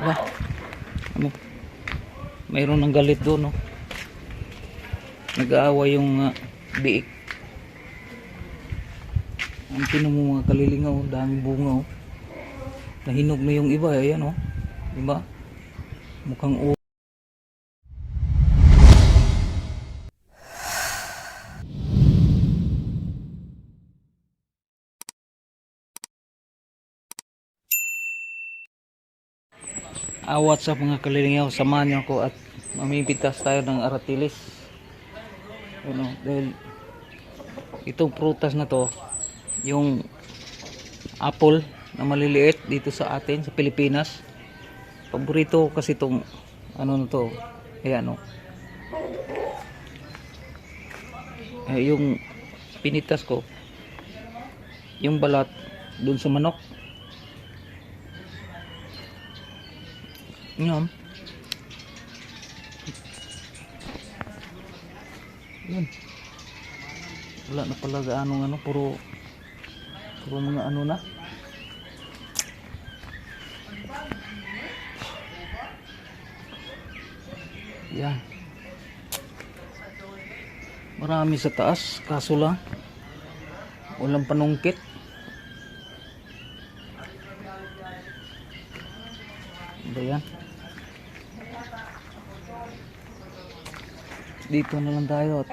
Wala. Ano? Mayroon ng galit doon, no? Nag-aaway yung uh, biik. Ang tinan mo mga kalilingaw, oh, daming bunga, oh. Nahinog na yung iba, ayan, oh. Diba? Mukhang u awat sa mga kalilingaw samahan niyo ako at mamimitas tayo ng aratilis. Ano dahil itong prutas na to yung apple na maliliit dito sa atin sa Pilipinas. Paborito ko kasi itong ano na to ayan o eh, yung pinitas ko yung balat dun sa manok Yun. Yun. Wala na pala gaano ano, puro puro mga ano na. Yan. Marami sa taas, kaso lang walang panungkit. Ba yan? Dito na lang tayo at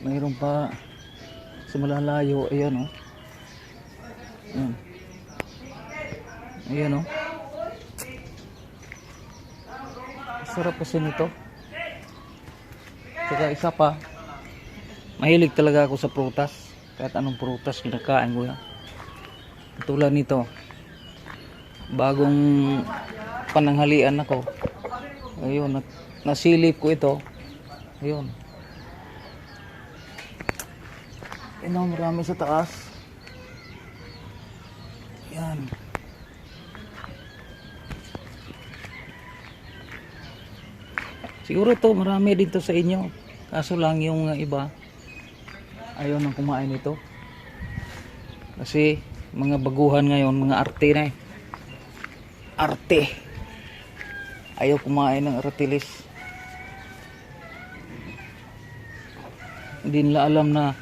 mayroon pa sa malalayo. Ayan o. Oh. Ayan. O. Oh. Sarap kasi nito. Saka isa pa. Mahilig talaga ako sa prutas. Kahit anong prutas kinakain ko yan. Tulad nito bagong pananghalian ako ayun nasilip ko ito. Ayun. Ino marami sa taas. Yan. Siguro to marami dito sa inyo. Kaso lang yung uh, iba. Ayaw nang kumain ito kasi mga baguhan ngayon mga arte na eh. Arte ayaw kumain ng aratilis. Hindi nila alam na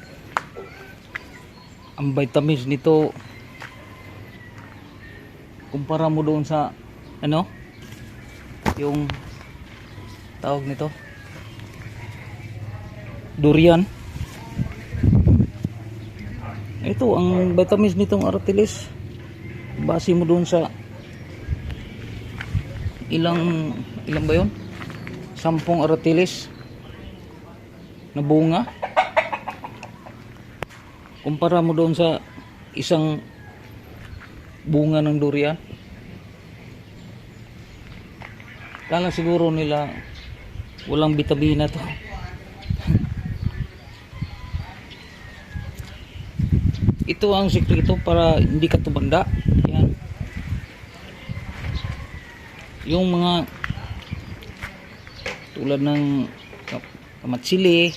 ang vitamins nito kumpara mo doon sa ano? Yung tawag nito? Durian. Ito ang vitamins nitong aratilis base mo doon sa ilang ilang ba yun? Sampung aratilis na bunga. Kumpara mo doon sa isang bunga ng durian. Kala siguro nila walang bitabina to. Ito ang sikreto para hindi ka tumanda. Yan yung mga tulad ng kamatsili.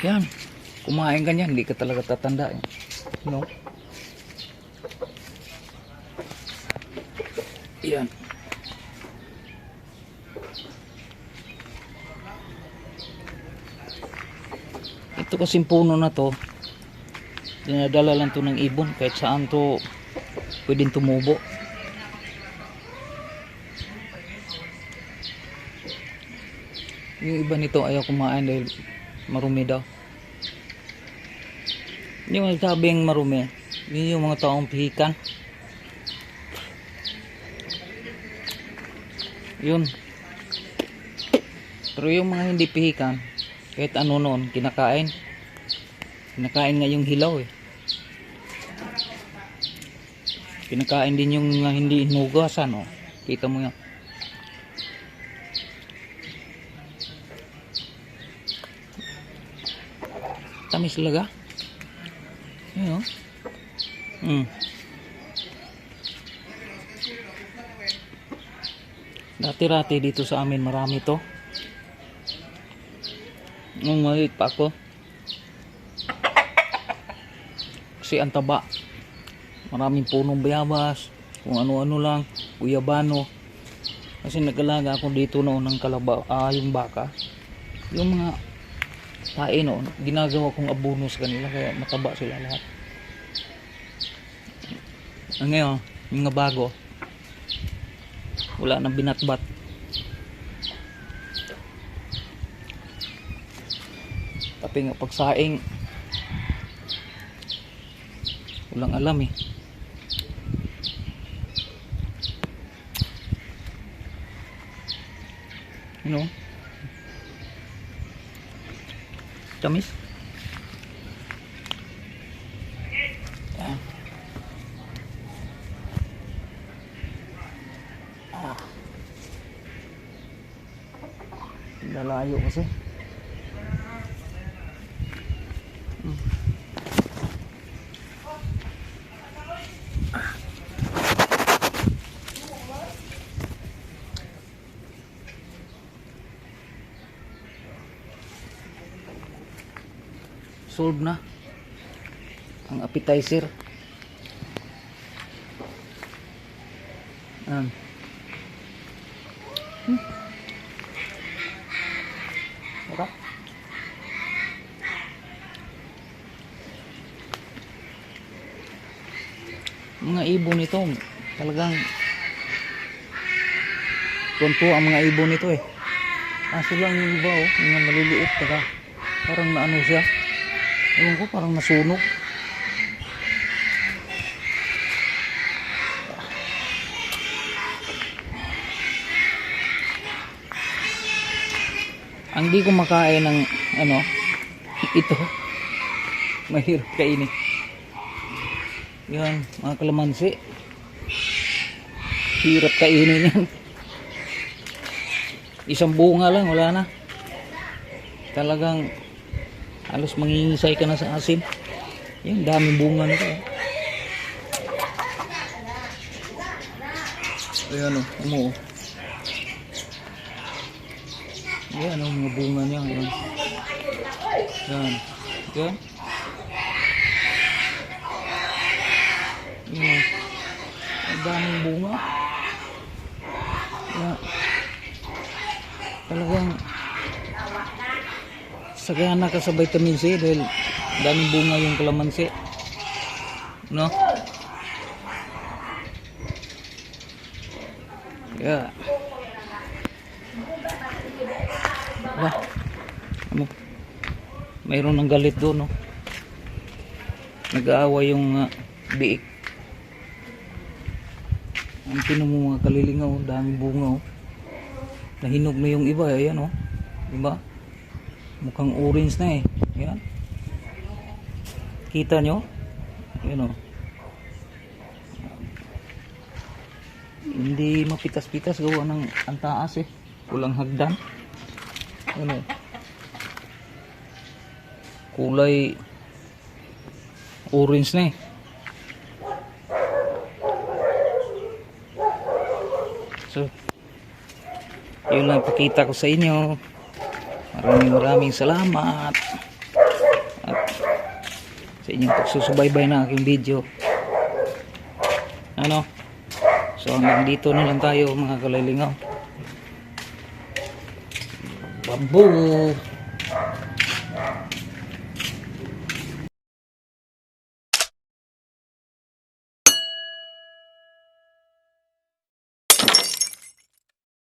Yan. Kumain ka niyan. Hindi ka talaga tatanda eh. no? Yan. Ito kasing puno na to. Dinadala lang to ng ibon. Kahit saan to pwedeng tumubo. Yung iba nito ayaw kumain dahil marumi daw. Yung nagsabing marumi. Yun yung mga taong pihikan. Yun. Pero yung mga hindi pihikan kahit ano noon kinakain. Kinakain nga yung hilaw eh Kinakain din yung uh, hindi hinugasan, oh. Kita mo yan. Tamis talaga. Yan, oh. Hmm. Dati-rati dito sa amin marami to. Nung maliit pa ako, kasi ang taba. Maraming punong bayabas, kung ano-ano lang, guyabano. Kasi nag-alaga ako dito noon ng kalabaw, ah, yung baka. Yung mga tae noon, ginagawa kong abono sa kanila kaya mataba sila lahat. Ang ngayon, yung mga bago, wala nang binatbat. Tapi nga pagsaing, walang alam eh. You know? Tamis? Yan. Ah. Lalayo kasi. Solve na. Ang appetizer. Ayan. Hmm. Sarap. Mga ibon nito, talagang tunto ang mga ibon nito eh. Kaso lang yung iba oh, mga maliliit taka. Parang naano siya. Ewan ko, parang nasunog. Ang di ko makain ng ano, ito. Mahirap kainin. Yan, mga kalamansi. Hirap kainin yan. Isang bunga lang, wala na. Talagang halos mangingisay ka na sa asin. Yan, daming bunga nito. eh. Ayan o, ano o. Ayan o, mga bunga niya. Ayan. Yan. Yan. Yan o. Ang daming bunga. Yan. Talagang sagana ka sa vitamin C dahil daming bunga yung kalamansi. No? Yeah. Wah. Ano? Mayroon ng galit doon, no? Nag-aaway yung uh, biik. Ang mga kalilingaw, daming bunga, oh. Nahinog na yung iba, ayan, oh. Diba? Mukhang orange na eh. Ayan. Kita nyo? Ayan, oh. Hindi mapitas-pitas gawa ng ang taas eh. Kulang hagdan. Ano? Kulay orange na eh. So, yun lang pakita ko sa inyo. Maraming maraming salamat. At sa inyong pagsusubaybay ng aking video. Ano? So hanggang dito na lang tayo mga kalilingaw. Bamboo!